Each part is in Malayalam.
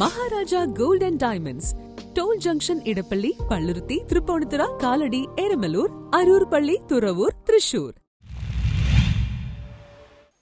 Maharaja gold and diamonds. Toll junction Edappally Palluruthy Thrippunithura Kalady Eramalloor Aroor പള്ളി തുറവൂർ തൃശൂർ.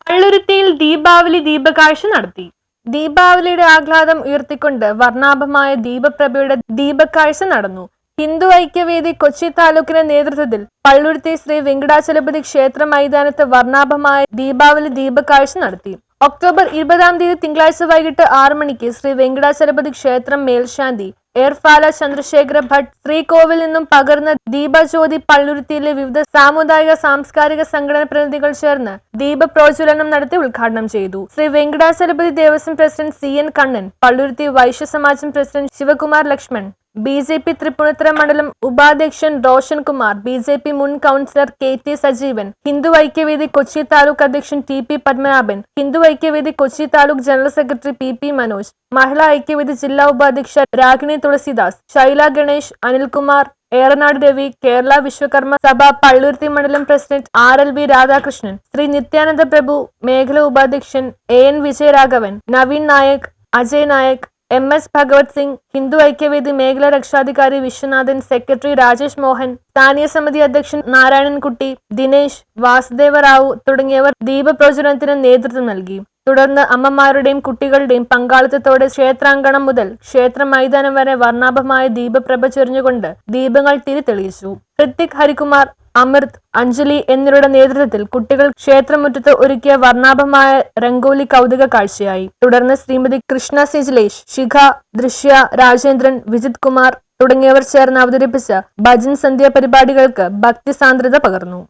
പള്ളുരുത്തിയിൽ ദീപാവലി ദീപകാഴ്ച നടത്തി. ദീപാവലിയുടെ ആഹ്ലാദം ഉയർത്തിക്കൊണ്ട് വർണാഭമായ ദീപപ്രഭയുടെ ദീപക്കാഴ്ച നടന്നു. ഹിന്ദു ഐക്യവേദി കൊച്ചി താലൂക്കിന്റെ നേതൃത്വത്തിൽ പള്ളുരുത്തി ശ്രീ വെങ്കടാചലപതി ക്ഷേത്ര മൈതാനത്ത് വർണാഭമായ ദീപാവലി ദീപക്കാഴ്ച നടത്തി. ഒക്ടോബർ ഇരുപതാം തീയതി തിങ്കളാഴ്ച വൈകിട്ട് ആറു മണിക്ക് ശ്രീ വെങ്കടാചലപതി ക്ഷേത്രം മേൽശാന്തി ഏർഫാല ചന്ദ്രശേഖര ഭട്ട് ശ്രീകോവിൽ നിന്നും പകർന്ന ദീപജ്യോതി പള്ളുരുത്തിയിലെ വിവിധ സാമുദായിക സാംസ്കാരിക സംഘടന പ്രതിനിധികൾ ചേർന്ന് ദീപ പ്രോജ്വലനം നടത്തി ഉദ്ഘാടനം ചെയ്തു. Shri Venkatachalapathy Devaswom president C N Kannan Palluruthy Vaishya Samajam president Sivakumar Lakshman B J P Thrippunithura മണ്ഡലം ഉപാധ്യക്ഷൻ Roshan Kumar B J P മുൻ councillor K T Sajeevan Hindu Aikyavedi Kochi taluk അധ്യക്ഷൻ T P Padmanabhan Hindu Aikyavedi Kochi taluk general secretary P P Manoj Mahila Aikyavedi ജില്ലാ ഉപാധ്യക്ഷ രാഗിണി തുളസിദാസ് ശൈല ഗണേഷ് അനിൽകുമാർ ഏറനാട് രവി കേരള വിശ്വകർമ്മ സഭ പള്ളുരുത്തി മണ്ഡലം president R L V Radhakrishnan Shri Nithyananda Prabhu മേഖല ഉപാധ്യക്ഷൻ A N Vijayaraghavan Naveen Nayak Ajay Nayak M S Bhagwat Singh Hindu Aikyavedi മേഖലാ രക്ഷാധികാരി വിശ്വനാഥൻ സെക്രട്ടറി രാജേഷ് മോഹൻ സ്ഥാനീയ സമിതി അധ്യക്ഷൻ നാരായണൻകുട്ടി ദിനേശ് വാസുദേവ റാവു തുടങ്ങിയവർ ദീപപ്രചരണത്തിന് നേതൃത്വം നൽകി. തുടർന്ന് അമ്മമാരുടെയും കുട്ടികളുടെയും പങ്കാളിത്തത്തോടെ ക്ഷേത്രാങ്കണം മുതൽ ക്ഷേത്ര മൈതാനം വരെ വർണാഭമായ ദീപപ്രഭ ചൊരിഞ്ഞുകൊണ്ട് ദീപങ്ങൾ തിരി തെളിയിച്ചു ഹൃത്തിക് ഹരികുമാർ അമൃത് അഞ്ജലി എന്നിവരുടെ നേതൃത്വത്തിൽ കുട്ടികൾ ക്ഷേത്രമുറ്റത്ത് ഒരുക്കിയ വർണാഭമായ രംഗോലി കൗതുക കാഴ്ചയായി. തുടർന്ന് ശ്രീമതി കൃഷ്ണ സിജിലേഷ് ശിഖ ദൃശ്യ രാജേന്ദ്രൻ വിജിത് കുമാർ തുടങ്ങിയവർ ചേർന്ന് അവതരിപ്പിച്ച ഭജൻ സന്ധ്യ പരിപാടികൾക്ക് ഭക്തി സാന്ദ്രത പകർന്നു.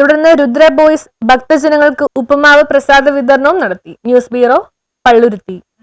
തുടർന്ന് രുദ്ര ബോയ്സ് ഭക്തജനങ്ങൾക്ക് ഉപമാവ് പ്രസാദ വിതരണവും നടത്തി. News bureau Palluruthy.